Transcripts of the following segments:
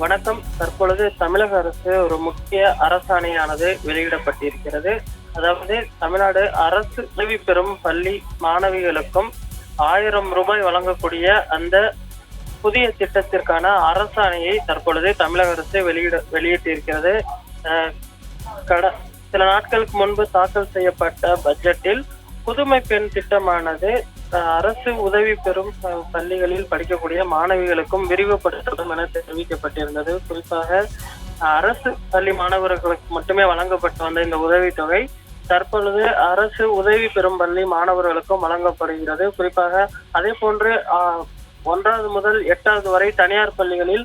வணக்கம். தற்பொழுது தமிழக அரசு ஒரு முக்கிய அரசாணையானது வெளியிடப்பட்டிருக்கிறது. அதாவது தமிழ்நாடு அரசு உதவி பெறும் பள்ளி மாணவிகளுக்கும் ஆயிரம் ரூபாய் வழங்கக்கூடிய அந்த புதிய திட்டத்திற்கான அரசாணையை தற்பொழுது தமிழக அரசு வெளியிட வெளியிட்டிருக்கிறது. கட சில நாட்களுக்கு முன்பு தாக்கல் செய்யப்பட்ட பட்ஜெட்டில் புதுமை பெண் திட்டமானது அரசு உதவி பெறும் பள்ளிகளில் படிக்கக்கூடிய மாணவிகளுக்கும் விரிவுபடுத்தப்படும் என தெரிவிக்கப்பட்டிருந்தது. குறிப்பாக அரசு பள்ளி மாணவர்களுக்கு மட்டுமே வழங்கப்பட்டு வந்த இந்த உதவித்தொகை தற்பொழுது அரசு உதவி பெறும் பள்ளி மாணவர்களுக்கும் வழங்கப்படுகிறது. குறிப்பாக அதே போன்று ஒன்றாவது முதல் எட்டாவது வரை தனியார் பள்ளிகளில்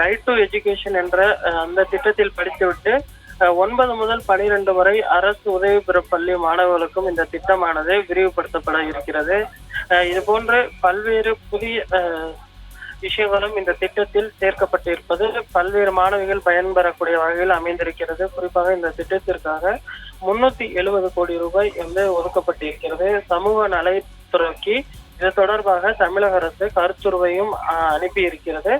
ரைட் டு எஜுகேஷன் என்ற அந்த திட்டத்தில் படித்துவிட்டு ஒன்பது முதல் பனிரெண்டு வரை அரசு உதவி பெறும் பள்ளி மாணவர்களுக்கும் இந்த திட்டமானது விரிவுபடுத்தப்பட இருக்கிறது. இது போன்று பல்வேறு புதிய விஷயங்களும் இந்த திட்டத்தில் சேர்க்கப்பட்டிருப்பது பல்வேறு மாணவிகள் பயன்பெறக்கூடிய வகையில் அமைந்திருக்கிறது. குறிப்பாக இந்த திட்டத்திற்காக முன்னூத்தி எழுபது கோடி ரூபாய் வந்து ஒதுக்கப்பட்டிருக்கிறது. சமூக நலத்துறைக்கு இது தொடர்பாக தமிழக அரசு கருத்துருவையும் அஹ், அனுப்பியிருக்கிறது.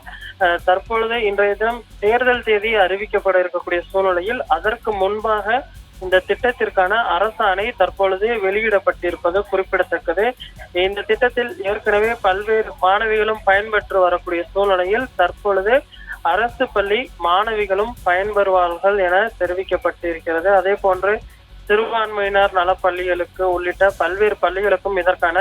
தற்பொழுது இன்றைய தினம் தேர்தல் தேதி அறிவிக்கப்பட இருக்கக்கூடிய சூழ்நிலையில் அதற்கு முன்பாக இந்த திட்டத்திற்கான அரசாணை தற்பொழுது வெளியிடப்பட்டிருப்பது குறிப்பிடத்தக்கது. இந்த திட்டத்தில் ஏற்கனவே பல்வேறு மாணவிகளும் பயன்பெற்று வரக்கூடிய சூழ்நிலையில் தற்பொழுது அரசு பள்ளி மாணவிகளும் பயன்பெறுவார்கள் என தெரிவிக்கப்பட்டிருக்கிறது. அதே போன்று சிறுபான்மையினர் நலப்பள்ளிகளுக்கு உள்ளிட்ட பல்வேறு பள்ளிகளுக்கும் இதற்கான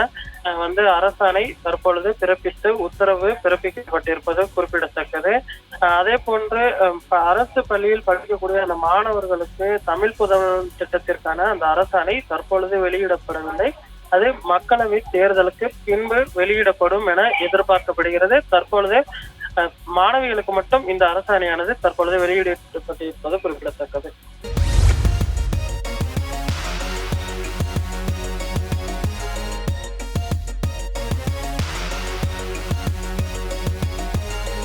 வந்து அரசாணை தற்பொழுது பிறப்பித்து உத்தரவு பிறப்பிக்கப்பட்டிருப்பது குறிப்பிடத்தக்கது. அதே போன்று அரசு பள்ளியில் படிக்கக்கூடிய அந்த மாணவர்களுக்கு தமிழ் புதவன் திட்டத்திற்கான அந்த அரசாணை தற்பொழுது வெளியிடப்படவில்லை. அது மக்களவை தேர்தலுக்கு பின்பு வெளியிடப்படும் என எதிர்பார்க்கப்படுகிறது. தற்பொழுது அஹ், மாணவிகளுக்கு மட்டும் இந்த அரசாணையானது தற்பொழுது வெளியிடப்பட்டிருப்பது குறிப்பிடத்தக்கது.